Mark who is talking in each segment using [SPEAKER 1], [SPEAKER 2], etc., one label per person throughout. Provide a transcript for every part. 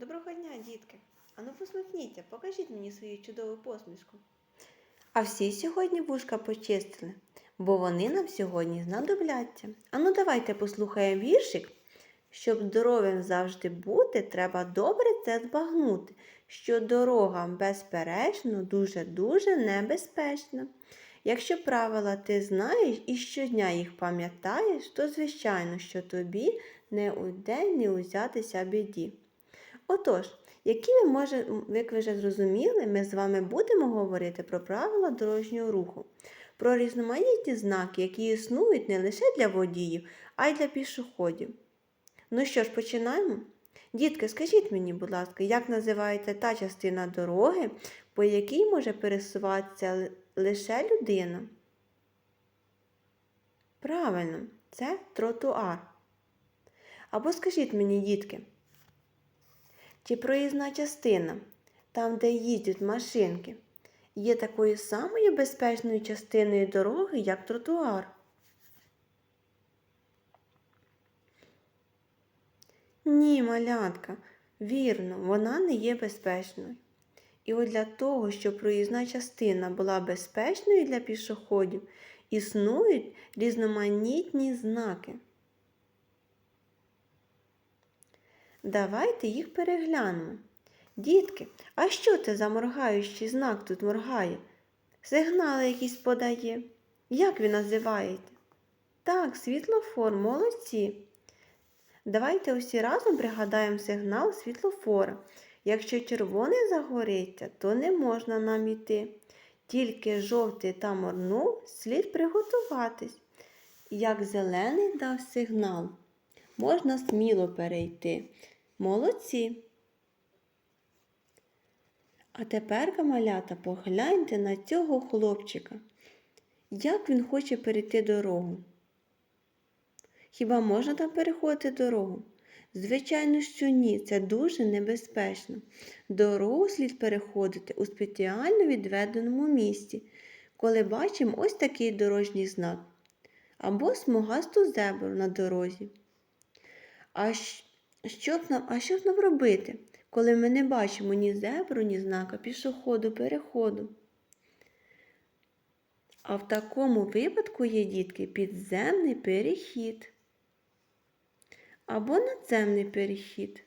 [SPEAKER 1] Доброго дня, дітки! Ану посміхніться, покажіть мені свою чудову посмішку. А всі сьогодні вушка почистили, бо вони нам сьогодні знадобляться. Ану, давайте послухаємо віршик. Щоб здоровим завжди бути, треба добре це збагнути, що дорога, безперечно, дуже-дуже небезпечна. Якщо правила ти знаєш і щодня їх пам'ятаєш, то звичайно, що тобі не у день не узятися біді. Отож, які ви може, як ви вже зрозуміли, ми з вами будемо говорити про правила дорожнього руху, про різноманітні знаки, які існують не лише для водіїв, а й для пішоходів. Ну що ж, починаємо? Дітки, скажіть мені, будь ласка, як називається та частина дороги, по якій може пересуватися лише людина? Правильно, це тротуар. Або скажіть мені, дітки, чи проїзна частина, там, де їздять машинки, є такою самою безпечною частиною дороги, як тротуар? Ні, малятка, вірно, вона не є безпечною. І от для того, щоб проїзна частина була безпечною для пішоходів, існують різноманітні знаки. Давайте їх переглянемо. Дітки, а що це за моргаючий знак тут моргає? Сигнали якісь подає. Як ви називаєте? Так, світлофор, молодці. Давайте усі разом пригадаємо сигнал світлофора. Якщо червоний загориться, то не можна нам іти. Тільки жовтий та морнув, слід приготуватись. Як зелений дав сигнал, можна сміло перейти. Молодці. А тепер, малята, погляньте на цього хлопчика. Як він хоче перейти дорогу? Хіба можна там переходити дорогу? Звичайно, що ні, це дуже небезпечно. Дорогу слід переходити у спеціально відведеному місці, коли бачимо ось такий дорожній знак або смугасту зебру на дорозі. А що б нам, а що ж нам робити, коли ми не бачимо ні зебру, ні знака пішоходу, переходу? А в такому випадку є дітки підземний перехід або надземний перехід.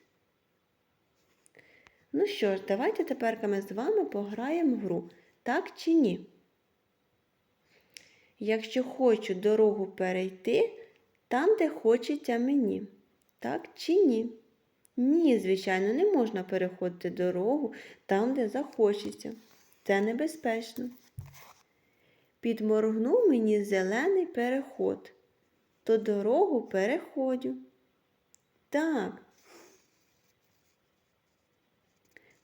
[SPEAKER 1] Ну що ж, давайте тепер ми з вами пограємо в гру, так чи ні? Якщо хочу дорогу перейти там, де хочеться мені, так чи ні? Ні, звичайно, не можна переходити дорогу там, де захочеться. Це небезпечно. Підморгнув мені зелений переход, то дорогу переходю. Так.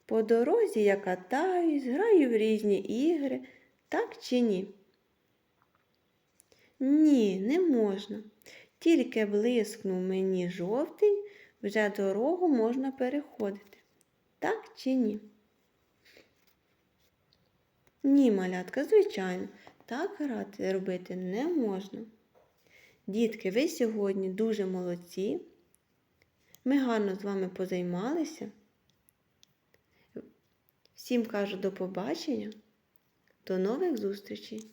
[SPEAKER 1] По дорозі я катаюсь, граю в різні ігри, так чи ні? Ні, не можна. Тільки блискнув мені жовтий, вже дорогу можна переходити. Так чи ні? Ні, малятка, звичайно, так грати робити не можна. Дітки, ви сьогодні дуже молодці. Ми гарно з вами позаймалися. Всім кажу до побачення, до нових зустрічей!